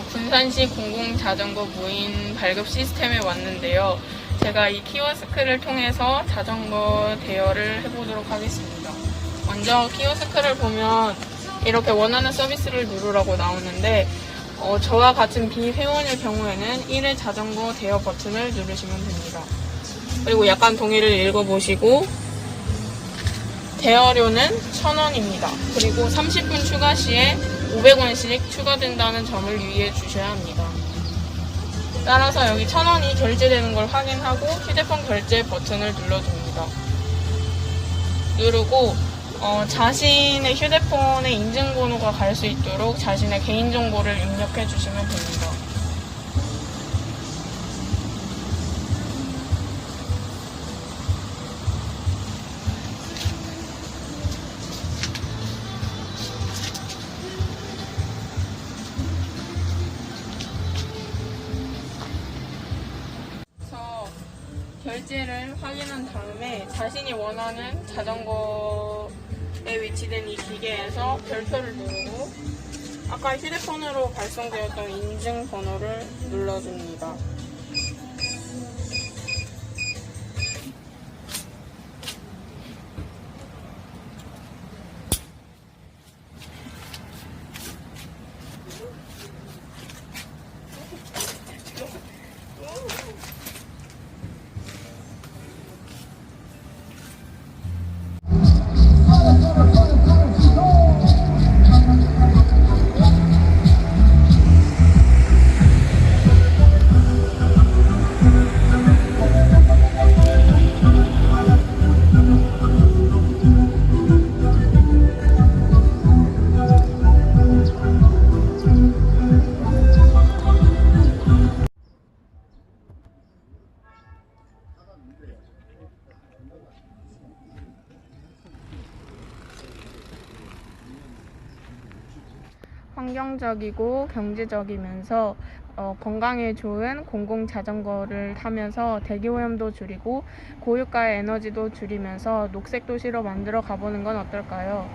어, 군산시 공공자전거 무인 발급 시스템에 왔는데요. 제가 이 키오스크를 통해서 자전거 대여를 해보도록 하겠습니다. 먼저 키오스크를 보면 이렇게 원하는 서비스를 누르라고 나오는데 어, 저와 같은 비회원일 경우에는 1회 자전거 대여 버튼을 누르시면 됩니다. 그리고 약간 동의를 읽어보시고 대여료는 1,000원입니다. 그리고 30분 추가 시에 500원씩 추가된다는 점을 유의해 주셔야 합니다. 따라서 여기 1,000원이 결제되는 걸 확인하고 휴대폰 결제 버튼을 눌러줍니다. 누르고 어, 자신의 휴대폰에 인증번호가 갈 수 있도록 자신의 개인정보를 입력해 주시면 됩니다. 결제를 확인한 다음에 자신이 원하는 자전거에 위치된 이 기계에서 별표를 누르고 아까 휴대폰으로 발송되었던 인증 번호를 눌러줍니다. 환경적이고 경제적이면서 어, 건강에 좋은 공공 자전거를 타면서 대기오염도 줄이고 고유가의 에너지도 줄이면서 녹색 도시로 만들어 가보는 건 어떨까요?